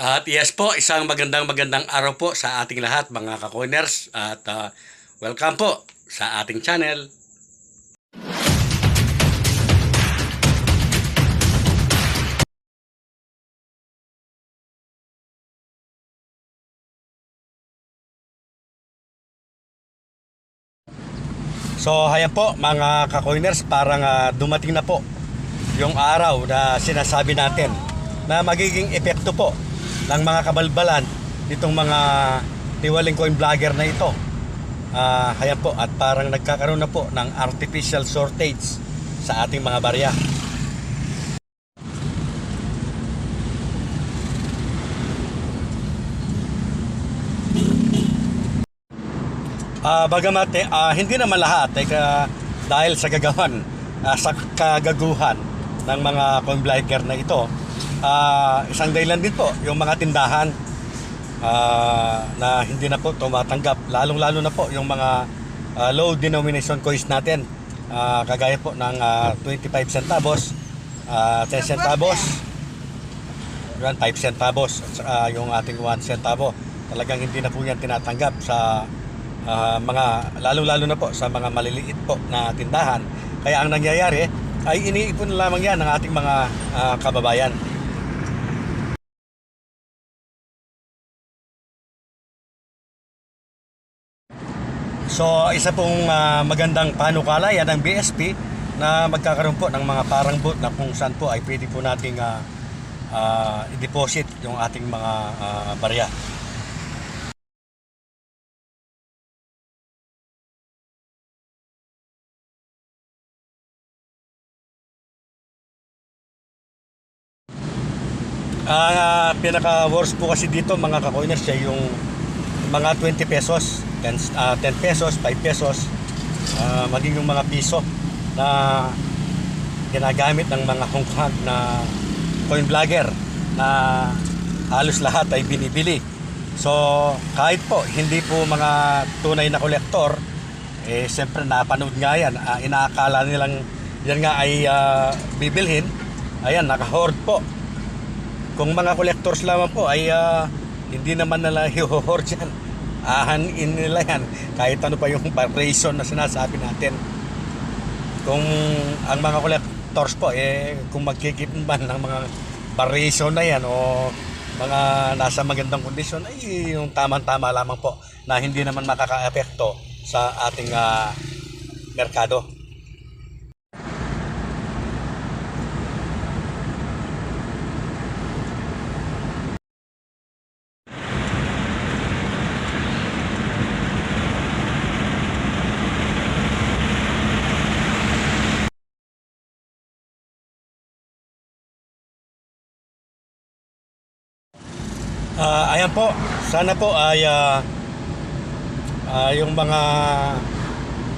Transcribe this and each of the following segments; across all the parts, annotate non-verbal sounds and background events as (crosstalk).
At yes po, isang magandang magandang araw po sa ating lahat mga ka-coiners at ah, welcome po sa ating channel. So hayan po mga ka-coiners, parang ah, dumating na po yung araw na sinasabi natin na magiging epekto po ng mga kabalbalan nitong mga tiwaling coin vlogger na ito. Ah, hayan po at parang nagkakaroon na po ng artificial shortage sa ating mga barya. Ah, bagamat eh, ah, hindi naman lahat eh, ka- dahil sa gagawan, ah, sa kagaguhan ng mga coin vlogger na ito. Ah, isang dahilan din po yung mga tindahan ah, na hindi na po tumatanggap, lalong-lalo na po yung mga ah, low denomination coins natin. Ah, kagaya po ng ah, 25 centavos, ah, 10 centavos, yan, 5 centavos saka yung ating 1 centavo. Talagang hindi na po yan tinatanggap sa ah, mga lalo-lalo na po sa mga maliliit po na tindahan. Kaya ang nangyayari ay iniipon lamang yan ng ating mga ah, kababayan. So isa pong ah, magandang panukala yan ng BSP na magkakaroon po ng mga parang boot na kung saan po ay pwede po nating ah, ah, i-deposit yung ating mga ah, barya. Ah, pinaka worst po kasi dito mga ka-coiners siya yung mga 20 pesos, 10, ah, 10 pesos, 5 pesos, ah, maging yung mga piso na ginagamit ng mga hongkang na coin vlogger na halos lahat ay binibili. So, kahit po hindi po mga tunay na kolektor, eh siyempre napanood nga yan, Ah, inaakala nilang yan nga ay ah, bibilhin, ayan, naka-hoard po. Kung mga collectors lamang po ay ah, hindi naman nila (laughs) i-hoard yan. Ahanin nila yan. Kahit ano pa yung variation na sinasabi natin. Kung ang mga collectors po, eh, kung magkikip man ng mga variation na yan o mga nasa magandang kondisyon, ay yung tamang-tama lamang po na hindi naman makaka-epekto sa ating ah, merkado. Ah, ayan po, sana po ay ah, ah, yung mga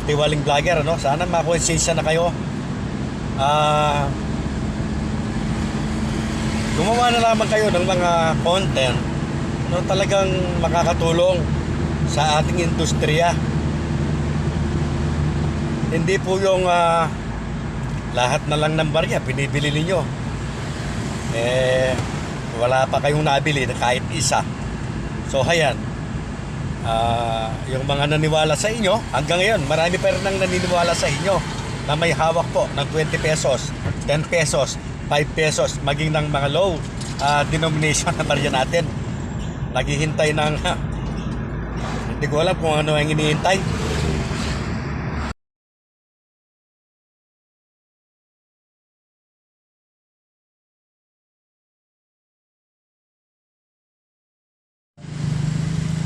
tiwaling vlogger ano, sana makonsensya na kayo. Ah gumawa na lamang kayo ng mga content no talagang makakatulong sa ating industriya. Hindi po yung ah, lahat na lang ng barya binibili ninyo. Eh wala pa kayong nabili na kahit isa. So hayan, ah, yung mga naniwala sa inyo, hanggang ngayon, marami pa rin nang naniniwala sa inyo na may hawak po ng 20 pesos, 10 pesos, 5 pesos, maging ng mga low ah, denomination (laughs) na barya natin. Naghihintay ng, (laughs) hindi ko alam kung ano ang hinihintay.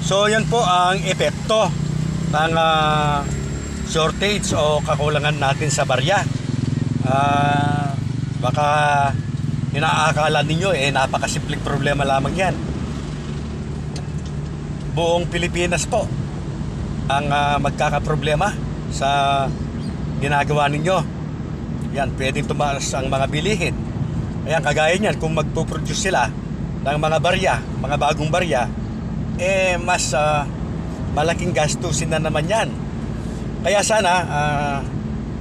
So yan po ang epekto ng ah, shortage o kakulangan natin sa barya. Ah, baka inaakala ninyo eh napakasimpleng problema lamang yan. Buong Pilipinas po ang ah, magkakaproblema sa ginagawa ninyo. Yan, pwedeng tumaas ang mga bilihin. Ayan, kagaya niyan, kung magpo-produce sila ng mga barya, mga bagong barya, eh mas ah, malaking gastusin na naman yan. Kaya sana, ah,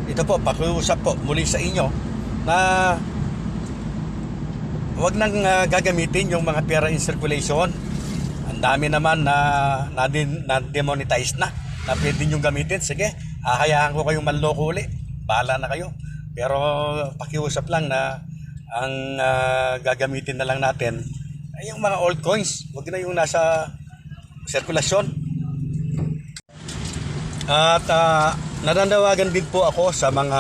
ito po, pakiusap po muli sa inyo na wag nang ah, gagamitin yung mga pera in circulation. Ang dami naman na na, na demonetize na na pwede nyo gamitin. Sige, ahayaan ko kayong manloko uli. Bahala na kayo. Pero pakiusap lang na ang ah, gagamitin na lang natin ay yung mga old coins. Huwag na yung nasa sirkulasyon. At ah, nananawagan din po ako sa mga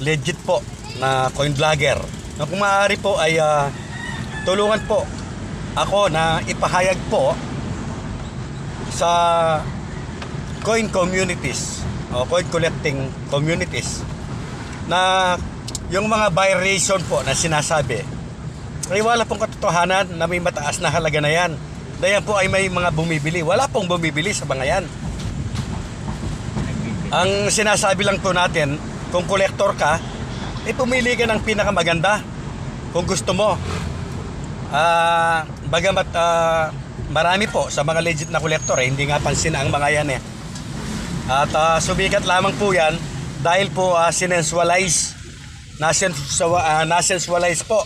legit po na coin vlogger. Na kung maaari po ay ah, tulungan po ako na ipahayag po sa coin communities o coin collecting communities na yung mga variation po na sinasabi ay wala pong katotohanan na may mataas na halaga na yan. Dayan po ay may mga bumibili. Wala pong bumibili sa mga yan. Ang sinasabi lang po natin, kung kolektor ka, eh pumili ka ng pinakamaganda. Kung gusto mo. Ah, bagamat ah, marami po sa mga legit na kolektor, eh, hindi nga pansin ang mga yan eh. At ah, sumikat lamang po yan dahil po uh, sinensualize nasensualize, uh, po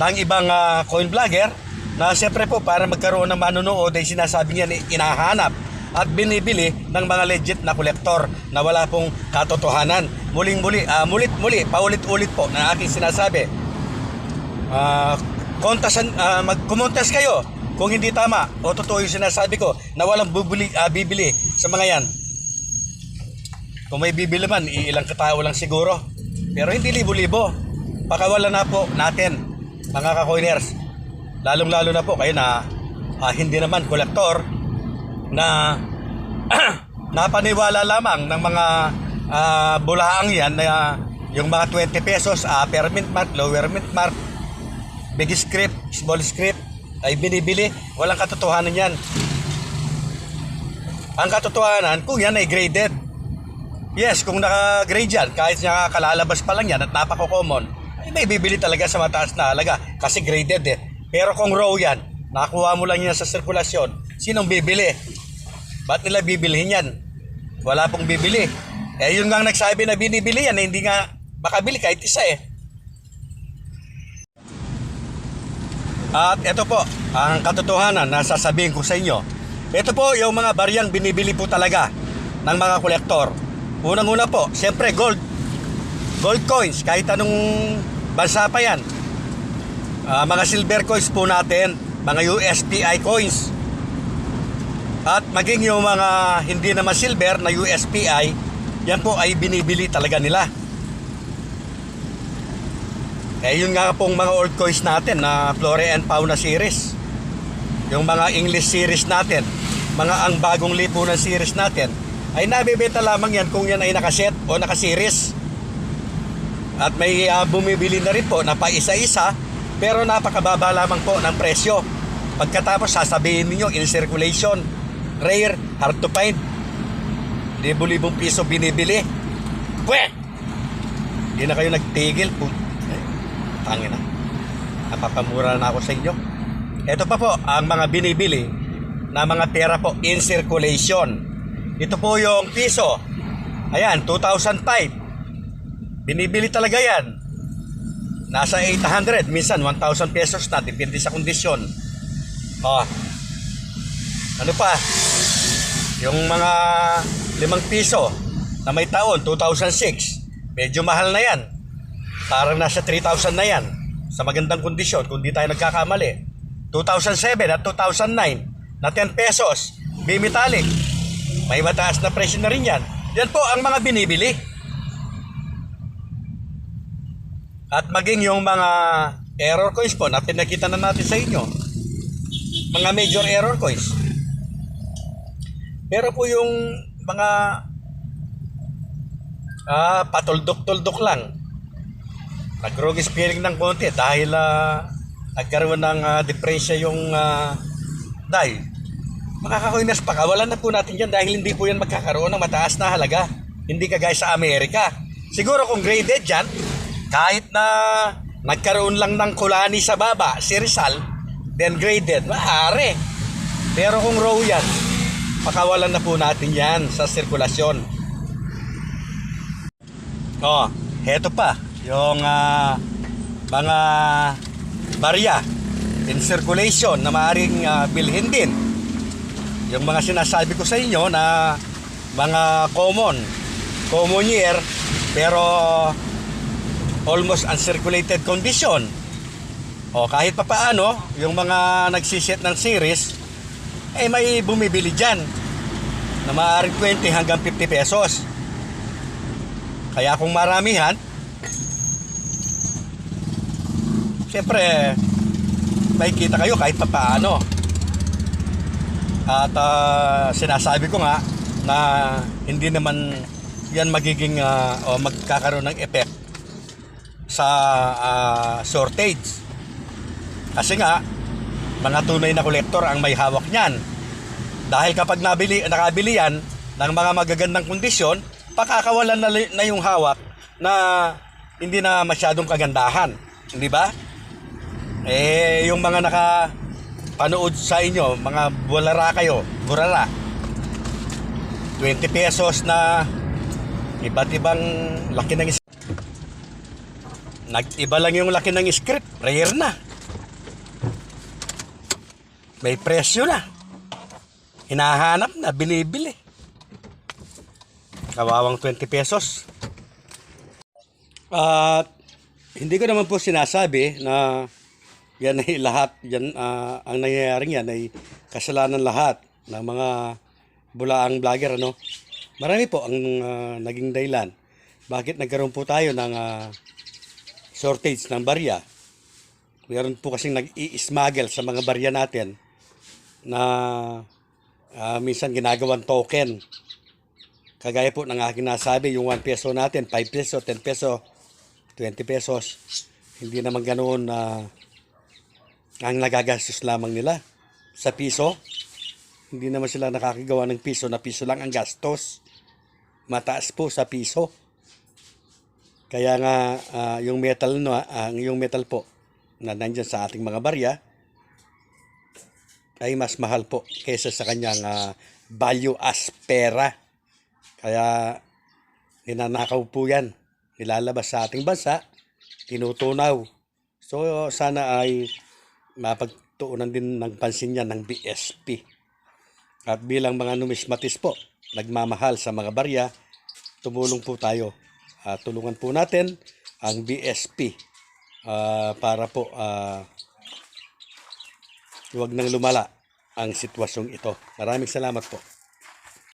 ng ibang ah, coin vlogger na siyempre po para magkaroon ng manonood ay sinasabi niya ni inahanap at binibili ng mga legit na kolektor na wala pong katotohanan. Muling-muli, ah, mulit-muli, paulit-ulit po na aking sinasabi. Ah, kontasan, ah, mag-kumontes kayo kung hindi tama o totoo yung sinasabi ko na walang bubuli, ah, bibili sa mga yan. Kung may bibili man, iilang katao lang siguro. Pero hindi libo-libo. Pakawala na po natin, mga ka-coiners. Lalong-lalo na po kayo na ah, hindi naman kolektor na (clears throat) napaniwala lamang ng mga ah, bulaang yan na yung mga 20 pesos, upper mint mark, lower mint mark, big script, small script, ay binibili. Walang katotohanan yan. Ang katotohanan, kung yan ay graded, Yes, kung naka-grade yan, kahit nga kalalabas pa lang yan at napaka-common, ay may bibili talaga sa mataas na halaga kasi graded eh. Pero kung raw yan, nakuha mo lang yan sa sirkulasyon, sinong bibili? Ba't nila bibilihin yan? Wala pong bibili. Eh yun nga nagsabi na binibili yan, eh, hindi nga makabili kahit isa eh. At ito po, ang katotohanan na sasabihin ko sa inyo. Ito po yung mga baryang binibili po talaga ng mga kolektor. Unang-una po, siyempre gold. Gold coins, kahit anong bansa pa yan. Ah, mga silver coins po natin, mga USPI coins. At maging yung mga hindi naman silver na USPI, yan po ay binibili talaga nila. Eh yun nga pong mga old coins natin na Flora and Fauna series. Yung mga English series natin, mga ang bagong lipunan series natin, ay nabibenta lamang yan kung yan ay nakaset o nakaseries. At may ah, bumibili na rin po na pa isa-isa pero napakababa lamang po ng presyo. Pagkatapos sasabihin ninyo in circulation, rare, hard to find. Libo-libong piso binibili. Pwe! Hindi na kayo nagtigil. Eh, Tangin na. Napapamura na ako sa inyo. Ito pa po ang mga binibili na mga pera po in circulation. Ito po yung piso. Ayan, 2005. Binibili talaga yan. Nasa 800, minsan 1,000 pesos na, depende sa kondisyon. Oh. Ano pa? Yung mga limang piso na may taon, 2006. Medyo mahal na yan. Parang nasa 3,000 na yan. Sa magandang kondisyon, kung di tayo nagkakamali. 2007 at 2009 na 10 pesos, bimetallic. May mataas na presyo na rin yan. Yan po ang mga binibili. At maging yung mga error coins po na pinakita na natin sa inyo. Mga major error coins. Pero po yung mga ah, patuldok-tuldok lang. Nag-rogue spearing ng konti dahil ah, nagkaroon ng uh, depresya yung uh, dahil makakakoinas pa kawalan na po natin yan dahil hindi po yan magkakaroon ng mataas na halaga. Hindi kagaya sa Amerika. Siguro kung graded yan, kahit na nagkaroon lang ng kulani sa baba, si Rizal, then graded, maaari. Pero kung raw yan, pakawalan na po natin yan sa sirkulasyon. Oh, heto pa, yung ah, mga barya in circulation na maaaring ah, bilhin din. Yung mga sinasabi ko sa inyo na mga common, common year, pero almost uncirculated condition. O kahit pa paano, yung mga nagsiset ng series, eh may bumibili dyan na maaaring 20 hanggang 50 pesos. Kaya kung maramihan, siyempre, may kita kayo kahit pa paano. At ah, sinasabi ko nga na hindi naman yan magiging ah, o magkakaroon ng effect sa ah, shortage. Kasi nga, mga tunay na kolektor ang may hawak niyan. Dahil kapag nabili, nakabili yan ng mga magagandang kondisyon, pakakawalan na, na yung hawak na hindi na masyadong kagandahan. Hindi ba? Eh, yung mga naka panood sa inyo, mga bulara kayo, burara. 20 pesos na iba't ibang laki ng Nag-iba lang yung laki ng script, rare na. May presyo na. Hinahanap na, binibili. Kawawang 20 pesos. At hindi ko naman po sinasabi na yan ay lahat, yan, ah, ang nangyayaring yan ay kasalanan lahat ng mga bulaang vlogger. Ano? Marami po ang ah, naging dahilan. Bakit nagkaroon po tayo ng ah, shortage ng barya? Meron po kasing nag-i-smuggle sa mga barya natin na ah, minsan ginagawang token. Kagaya po ng aking nasabi, yung 1 peso natin, 5 peso, 10 peso, 20 pesos. Hindi naman ganoon na ang nagagastos lamang nila sa piso. Hindi naman sila nakakagawa ng piso na piso lang ang gastos. Mataas po sa piso. Kaya nga ah, yung metal no, ang yung metal po na nandiyan sa ating mga barya ay mas mahal po kaysa sa kanyang ah, value as pera. Kaya ninanakaw po yan. Nilalabas sa ating bansa, tinutunaw. So sana ay mapagtuunan din ng pansin yan ng BSP. At bilang mga numismatis po, nagmamahal sa mga barya, tumulong po tayo. Ah, tulungan po natin ang BSP ah, para po ah, huwag nang lumala ang sitwasyong ito. Maraming salamat po.